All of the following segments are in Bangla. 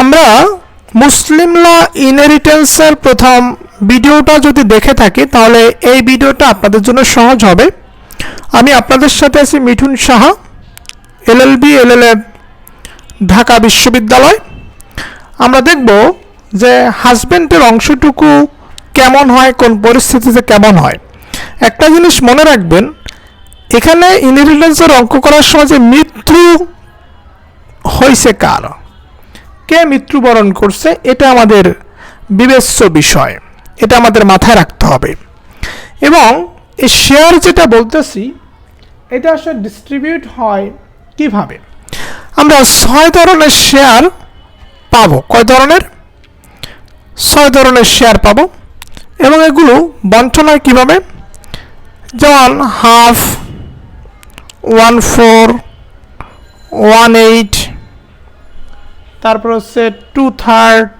আমরা মুসলিম ল ইনহেরিটেন্সের প্রথম ভিডিওটা যদি দেখে থাকি, তাহলে এই ভিডিওটা আপনাদের জন্য সহজ হবে। আমি আপনাদের সাথে আছি মিঠুন সাহা, এলএলবি এলএলএম ঢাকা বিশ্ববিদ্যালয়। আমরা দেখব যে হাজব্যান্ডের অংশটুকু কেমন হয়, কোন পরিস্থিতিতে কেমন হয়। একটা জিনিস মনে রাখবেন, এখানে ইনহেরিটেন্সের অঙ্ক করার সময় যে মৃত্যু হয়েছে কার? কে মৃত্যুবরণ করছে, এটা আমাদের বিবেচ্য বিষয়। এটা আমাদের মাথায় রাখতে হবে। এবং এই শেয়ার যেটা বলতেছি, এটা আসলে ডিস্ট্রিবিউট হয় কীভাবে? আমরা ছয় ধরনের শেয়ার পাবো। কয় ধরনের? ছয় ধরনের শেয়ার পাবো। এবং এগুলো বন্টন হয় কীভাবে? যেমন half one four one eight তারপর হচ্ছে two third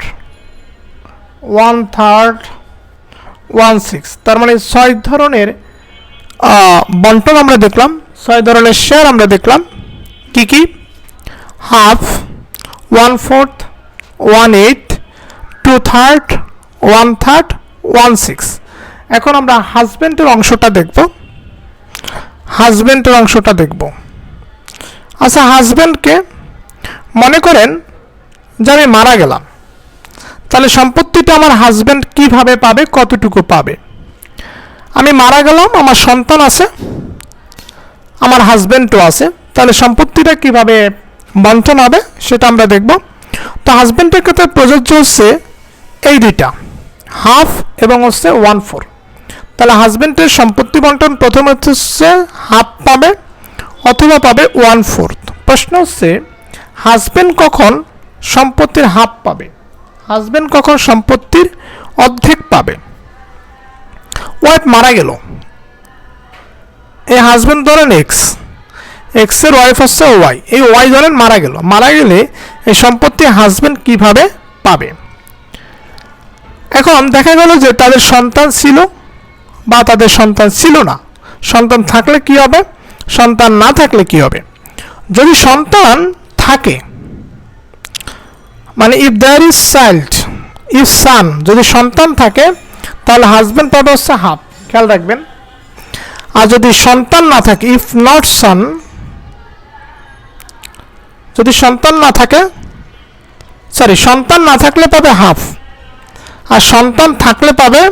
one third one six তার মানে ছয় ধরনের বন্টন আমরা দেখলাম, ছয় ধরনের শেয়ার আমরা দেখলাম। কি কি? Half one fourth one eight two third one third one six এখন আমরা হাজব্যান্ডের অংশটা দেখব। হাজব্যান্ডের অংশটা দেখব। আচ্ছা হাজব্যান্ডকে মনে করেন যে আমি মারা গেলাম, তাহলে সম্পত্তিটা আমার হাজব্যান্ড কীভাবে পাবে, কতটুকু পাবে? আমি মারা গেলাম, আমার সন্তান আছে, আমার হাজব্যান্ডও আছে, তাহলে সম্পত্তিটা কীভাবে বন্টন হবে সেটা আমরা দেখব। তো হাজব্যান্ডের ক্ষেত্রে প্রযোজ্য হচ্ছে এই দুইটা হাফ এবং হচ্ছে ওয়ান ফোর তাহলে হাজব্যান্ডের সম্পত্তি বন্টন প্রথম হচ্ছে হাফ পাবে, অথবা পাবে ওয়ান ফোর্থ প্রশ্ন হচ্ছে হাজব্যান্ড কখন সম্পত্তির হাফ পাবে। হাজব্যান্ড কখন সম্পত্তির অর্ধেক পাবে? ওয়াইফ মারা গেল। এই হাজব্যান্ড ধরেন এক্স এক্সের ওয়াইফ হচ্ছে ওয়াই এই ওয়াই ধরেন মারা গেল। মারা গেলে এই সম্পত্তি হাজব্যান্ড কীভাবে পাবে? এখন দেখা গেল যে তাদের সন্তান ছিল বা তাদের সন্তান ছিল না। সন্তান থাকলে কি হবে? সন্তান না থাকলে কি হবে? যদি সন্তান থাকে মানে if there is child if son যদি সন্তান থাকে, তাহলে হাজব্যান্ড পাবে হচ্ছে হাফ খেয়াল রাখবেন। আর যদি সন্তান না থাকে ইফ নট সান যদি সন্তান না থাকে সরি সন্তান না থাকলে পাবে হাফ আর সন্তান থাকলে পাবে,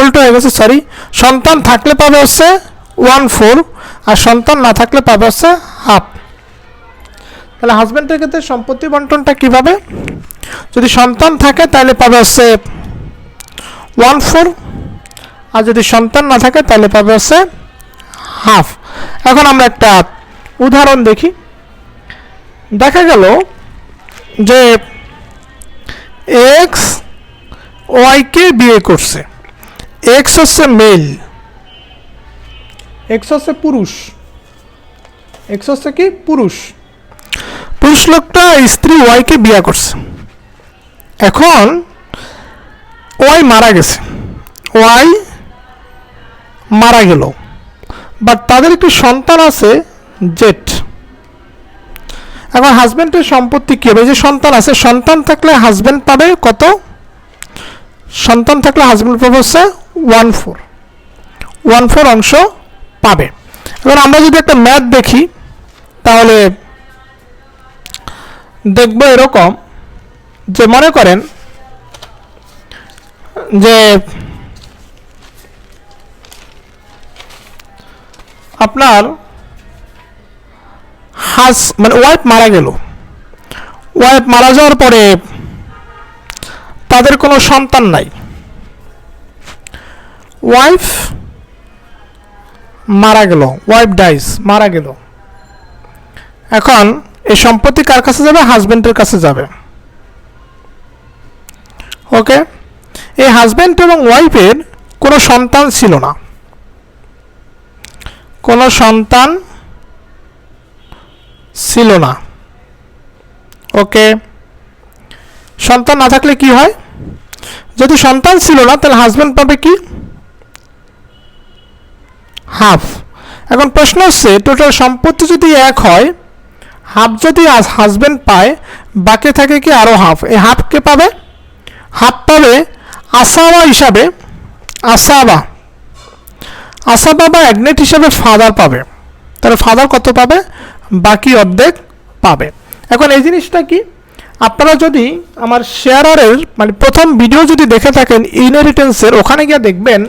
উল্টো হয়ে গেছে সরি সন্তান থাকলে পাবে হচ্ছে ওয়ান ফোর আর সন্তান না থাকলে পাবে হচ্ছে হাফ তাহলে হাজব্যান্ডের ক্ষেত্রে সম্পত্তি বন্টনটা কীভাবে? যদি সন্তান থাকে, তাহলে পাবে হচ্ছে ওয়ান ফোর আর যদি সন্তান না থাকে, তাহলে পাবে হচ্ছে হাফ এখন আমরা একটা উদাহরণ দেখি। দেখা গেল যে এক্স ওয়াইকে বিয়ে করছে। এক্স হচ্ছে মেল এক্স হচ্ছে পুরুষ। এক্স হচ্ছে কি? পুরুষ। পুরুষ লোকটা স্ত্রী ওয়াইকে বিয়ে করছে। এখন ওয়াই মারা গেছে। ওয়াই মারা গেল। বাট তাদের একটি সন্তান আছে জেট এখন হাজব্যান্ডের সম্পত্তি কী হবে? যে সন্তান আছে, সন্তান থাকলে হাজব্যান্ড পাবে কত? সন্তান থাকলে হাজব্যান্ড পাবে হচ্ছে ওয়ান ফোর ওয়ান ফোর অংশ পাবে। এবার আমরা যদি একটা ম্যাথ দেখি, তাহলে দেখব এরকম যে মনে করেন যে আপনার হাস মানে ওয়াইফ মারা গেল। ওয়াইফ মারা যাওয়ার পরে তাদের কোনো সন্তান নাই। ওয়াইফ মারা গেল, ওয়াইফ ডাইস, মারা গেল। এখন এই সম্পত্তি কার কাছে যাবে? হাজবেন্ডের কাছে যাবে। ওকে এই হাজবেন্ড এবং ওয়াইফের কোনো সন্তান ছিল না। কোনো সন্তান ছিল না। ওকে সন্তান না থাকলে কি হয়? যদি সন্তান ছিল না, তাহলে হাজব্যান্ড পাবে কি? হাফ এখন প্রশ্ন হচ্ছে টোটাল সম্পত্তি যদি এক হয় হাফ যদি আজ হাজব্যান্ড পায়, বাকি থাকে কি আরও হাফ? এই হাফ কে পাবে? হাফ পাবে আসাবা হিসাবে, আসাবা। আসাবা বা অ্যাগনেট হিসাবে ফাদার পাবে। তাহলে ফাদার কত পাবে? বাকি অর্ধেক পাবে। এখন এই জিনিসটা কি? আপনারা যদি আমার শেয়ারারের মানে প্রথম ভিডিও যদি দেখে থাকেন ইনহেরিটেন্সের ওখানে গিয়ে দেখবেন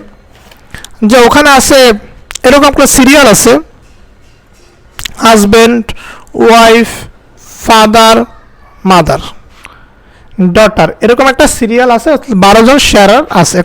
যে ওখানে আছে, এরকম একটা সিরিয়াল আছে husband wife father mother daughter এরকম একটা সিরিয়াল আছে বারো জন শেয়ারার আছে।